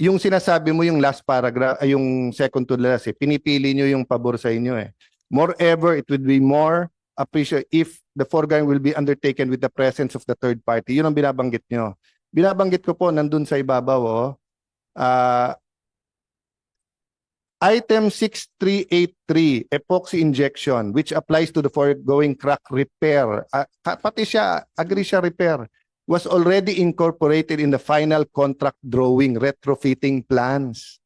yung sinasabi mo yung last paragraph, ay yung second to last, eh, pinipili nyo yung pabor sa inyo eh. Moreover, it would be more appreciate if the foregoing will be undertaken with the presence of the third party. Yun ang binabanggit nyo. Binabanggit ko po nandun sa ibabaw, oh. Ah, Item 6383, epoxy injection, which applies to the foregoing crack repair. Ka- pati siya, agree siya repair, was already incorporated in the final contract drawing, retrofitting plans.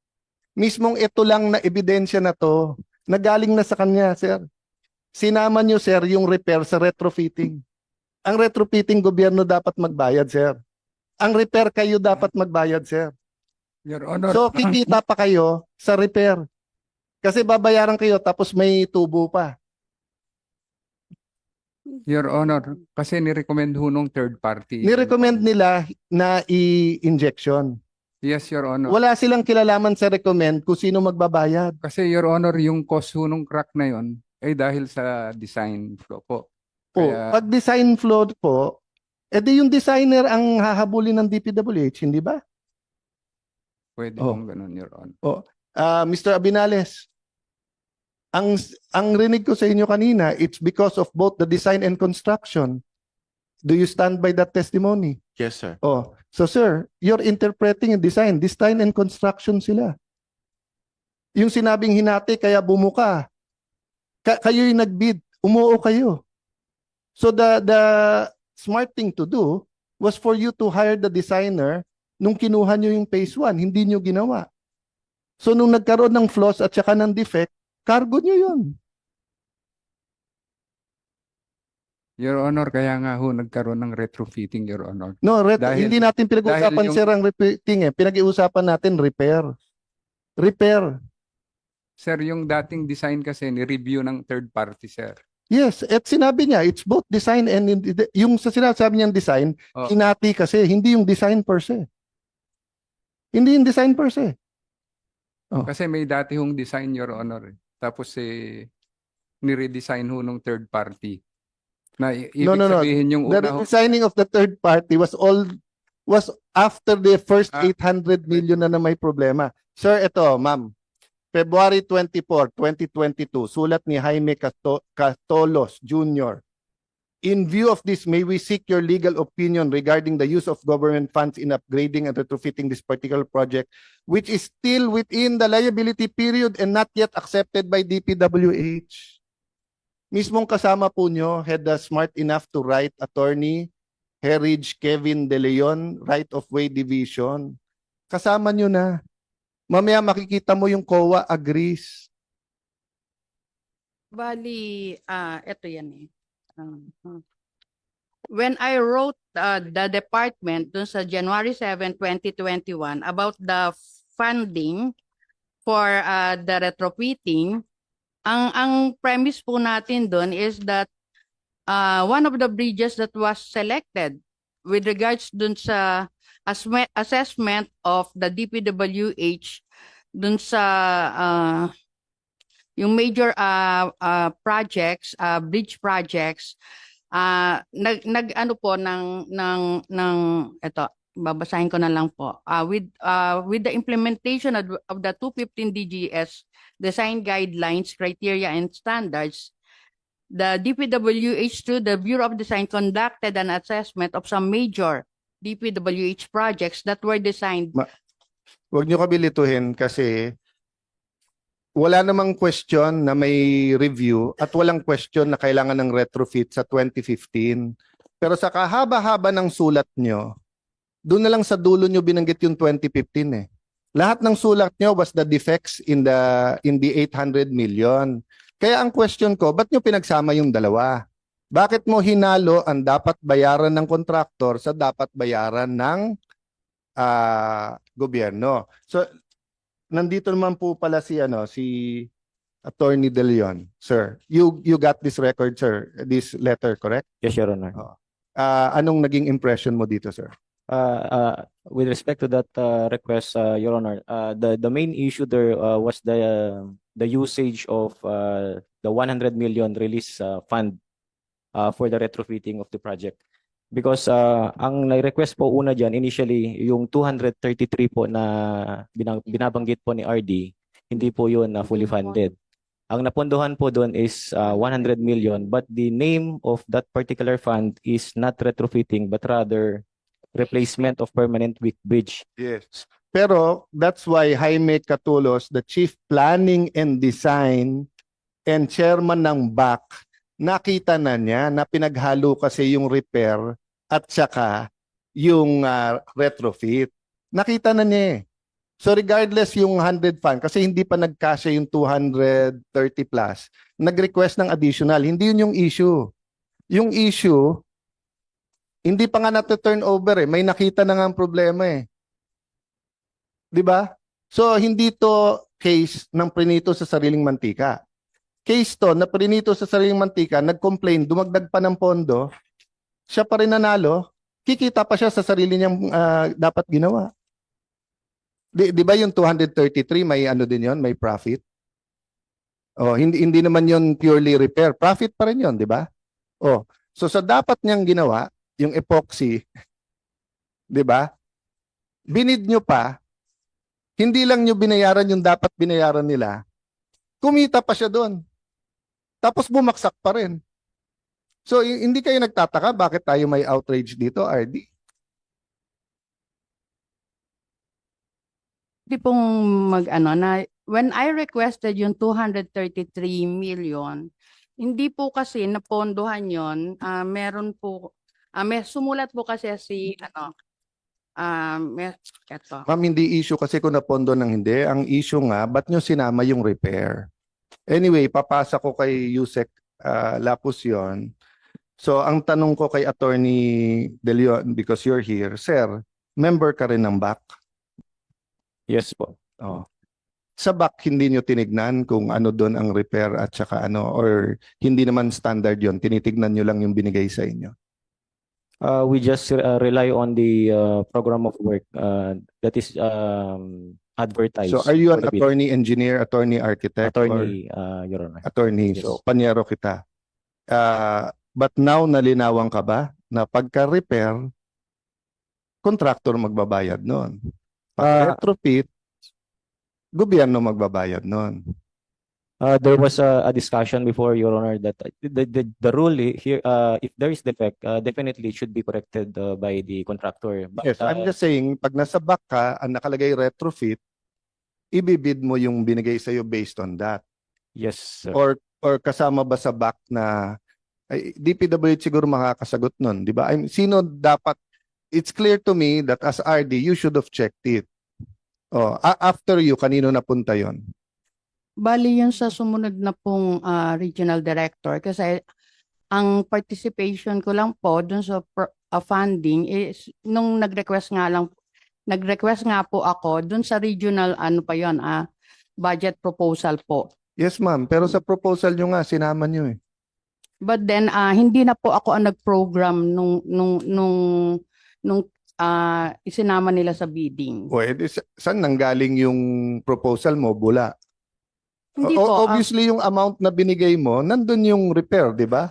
Mismong ito lang na ebidensya na to, nagaling na sa kanya, sir. Sinama niyo, sir, yung repair sa retrofitting. Ang retrofitting, gobyerno dapat magbayad, sir. Ang repair kayo dapat magbayad, sir. Your Honor. So kikita pa kayo sa repair. Kasi babayaran kayo tapos may tubo pa. Your Honor, kasi ni-recommend ho nung third party. Ni-recommend nila na i-injection. Yes, Your Honor. Wala silang kilalaman sa recommend kung sino magbabayad. Kasi Your Honor, yung cost ho nung crack na yon ay dahil sa design flaw po. Po, Kaya- pag design flow po, edi yung designer ang hahabulin ng DPWH, hindi ba? Pwede Oh. pong ganun, Your Honor. Ah, Mr. Abinales, ang ang rinig ko sa inyo kanina, it's because of both the design and construction. Do you stand by that testimony? Yes, sir. Oh, so sir, you're interpreting a design. Design and construction sila. Yung sinabing hinati kaya bumuka. Ka- kayo yung nagbid, umuo kayo. So the the smart thing to do was for you to hire the designer nung kinuha nyo yung phase 1, hindi nyo ginawa. So nung nagkaroon ng flaws at saka ng defect, cargo nyo yun. Your Honor, kaya nga ho nagkaroon ng retrofitting, Your Honor. No, ret- Dahil- hindi natin pinag-uusapan yung- sir ang repeating eh. Pinag-iusapan natin repair. Repair. Sir, yung dating design kasi ni-review ng third party, sir. Yes, at sinabi niya, it's both design and in- yung sa sinasabi niyang design, Oh. hinati kasi, hindi yung design per se. Hindi yung design per se. Kasi may dati hong design, Your Honor. eh. Tapos eh, ni-redesign ho nung third party. Na i- ibig No, no, no. sabihin yung The una ho, designing of the third party was all was after the first Ah. 800 million na na may problema. Sir, ito, ma'am. February 24, 2022, sulat ni Jaime Casto- Castolos Jr. In view of this, may we seek your legal opinion regarding the use of government funds in upgrading and retrofitting this particular project, which is still within the liability period and not yet accepted by DPWH? Mismong kasama po nyo, had the smart enough to write attorney Heritage Kevin De Leon, Right of Way Division. Kasama nyo na. Mamaya makikita mo yung COA agrees. Bali, ah, ito yan eh. Hmm. when I wrote uh, the department dun sa January 7, 2021 about the funding for uh, the retrofitting, ang ang premise po natin dun is that uh, one of the bridges that was selected with regards dun sa assessment of the DPWH dun sa uh, yung major uh, uh, projects, uh, bridge projects, uh, nag, nag ano po ng, ng, ng, eto, babasahin ko na lang po. Uh, with, uh, with the implementation of, of the 215 DGS design guidelines, criteria, and standards, the DPWH through the Bureau of Design conducted an assessment of some major DPWH projects that were designed Huwag nyo kabilituhin kasi wala namang question na may review at walang question na kailangan ng retrofit sa 2015. Pero sa kahaba-haba ng sulat nyo, doon na lang sa dulo nyo binanggit yung 2015 eh. Lahat ng sulat nyo was the defects in the in the 800 million. Kaya ang question ko, ba't nyo pinagsama yung dalawa? Bakit mo hinalo ang dapat bayaran ng kontraktor sa dapat bayaran ng ah, gobyerno? So nandito naman po pala si ano si Attorney De Leon, sir. You you got this record, sir. This letter, correct? Yes, Your Honor. Ah, anong naging impression mo dito, sir? Uh, uh, with respect to that uh, request, uh, Your Honor, uh, the the main issue there uh, was the the usage of uh, the 100 million release uh, fund uh, for the retrofitting of the project. Because uh, ang nai-request po una dyan, initially, yung 233 po na binang- binabanggit po ni RD, hindi po yun na fully funded. Ang napondohan po doon is uh, 100 million, but the name of that particular fund is not retrofitting, but rather replacement of permanent weak bridge. Yes. Pero that's why Jaime Catulos, the Chief Planning and Design and Chairman ng BAC, nakita na niya na pinaghalo kasi yung repair at saka yung ah, retrofit. Nakita na niya eh. So regardless yung 100 fund, kasi hindi pa nagkasya yung 230 plus, nag-request ng additional. Hindi yun yung issue. Yung issue, hindi pa nga nato-turn over eh. May nakita na nga ang problema eh. 'Di ba? So hindi to case ng prinito sa sariling mantika. Case to na prinito sa sariling mantika, nag-complain, dumagdag pa ng pondo, siya pa rin nanalo, kikita pa siya sa sarili niyang ah, dapat ginawa. Di, di ba yung 233 may ano din yon, may profit? Oh, hindi hindi naman yon purely repair. Profit pa rin yon, di ba? Oh, so sa dapat niyang ginawa, yung epoxy, di ba? Binid nyo pa, hindi lang nyo binayaran yung dapat binayaran nila, kumita pa siya doon. Tapos bumaksak pa rin. So, hi- hindi kayo nagtataka bakit tayo may outrage dito, RD? Hindi pong mag ano na when I requested yung 233 million, hindi po kasi napondohan yon. ah meron po ah may sumulat po kasi si ano ah may, eto. Ma'am, hindi issue kasi kung napondo ng hindi. Ang issue nga, ba't nyo sinama yung repair? Anyway, papasa ko kay Yusek uh, Lapus yun. So, ang tanong ko kay Attorney De Leon, because you're here, Sir, member ka rin ng BAC? Yes po. Oh. Sa BAC, hindi nyo tinignan kung ano doon ang repair at saka ano, or hindi naman standard yon tinitignan nyo lang yung binigay sa inyo. Uh, we just uh, rely on the uh, program of work uh, that is um, advertised. So, are you an attorney engineer, attorney architect, or Attorney, uh, Your Honor. attorney? Yes. So, panyero kita. Ah, but now, nalinawan ka ba na pagka-repair, contractor magbabayad? Ah. Pag retrofit, gobyerno magbabayad nun. Uh, there was a, a discussion before, Your Honor, that the, the, the rule here, uh, if there is defect, uh, definitely it should be corrected uh, by the contractor. But, Yes, I'm uh, just saying, pag nasa back ka, ang nakalagay retrofit, ibibid mo yung binigay sa'yo based on that. Yes, sir. Or or kasama ba sa back na ay, DPWH siguro makakasagot nun, di ba? I'm, sino dapat It's clear to me that as RD you should have checked it. Oh, after you kanino napunta 'yon? Bali yun sa sumunod na pong ah, regional director kasi ang participation ko lang po dun sa pro- ah, funding is nung nag-request nga lang nag-request nga po ako dun sa regional ano pa yon ah budget proposal po. Yes, ma'am. Pero sa proposal nyo nga sinama nyo eh. But then ah hindi na po ako ang nag-program nung nung nung nung ah, isinama nila sa bidding. O edi sa- saan nanggaling yung proposal mo? Bula. Hindi O- po. ah, obviously yung amount na binigay mo, nandun yung repair, di ba?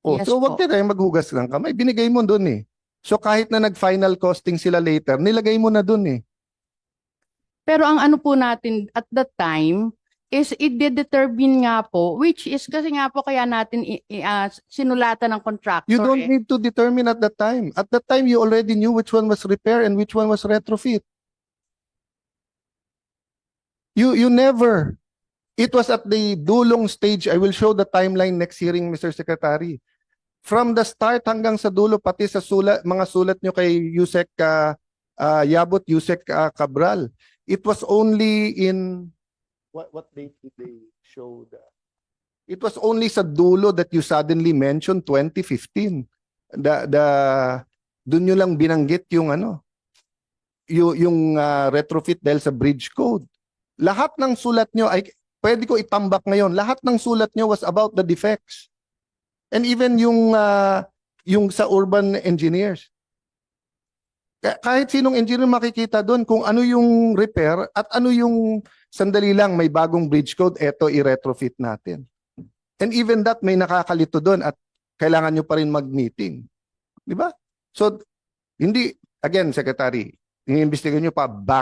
O, Yes so wag po. ka tayong maghugas ng kamay. Binigay mo dun eh. So kahit na nag-final costing sila later, nilagay mo na dun eh. Pero ang ano po natin at that time is i-determine nga po which is kasi nga po kaya natin i- i- ah, sinulatan ng contractor. You don't eh. need to determine at that time. At that time, you already knew which one was repair and which one was retrofit. You you never. It was at the dulong stage. I will show the timeline next hearing, Mr. Secretary. From the start hanggang sa dulo, pati sa sulat, mga sulat nyo kay Yusek ah, ah, Yabut, Yusek ah, Cabral. It was only in what what date did they show the It was only sa dulo that you suddenly mentioned 2015. The the doon nyo lang binanggit yung ano yung yung ah, retrofit dahil sa bridge code. Lahat ng sulat nyo ay pwede ko itambak ngayon. Lahat ng sulat nyo was about the defects. And even yung ah, yung sa urban engineers. Ka- Kahit sinong engineer makikita doon kung ano yung repair at ano yung sandali lang may bagong bridge code, eto i-retrofit natin. And even that may nakakalito doon at kailangan nyo pa rin mag-meeting. Di ba? So, hindi, again, Secretary, iniimbestigahan nyo pa,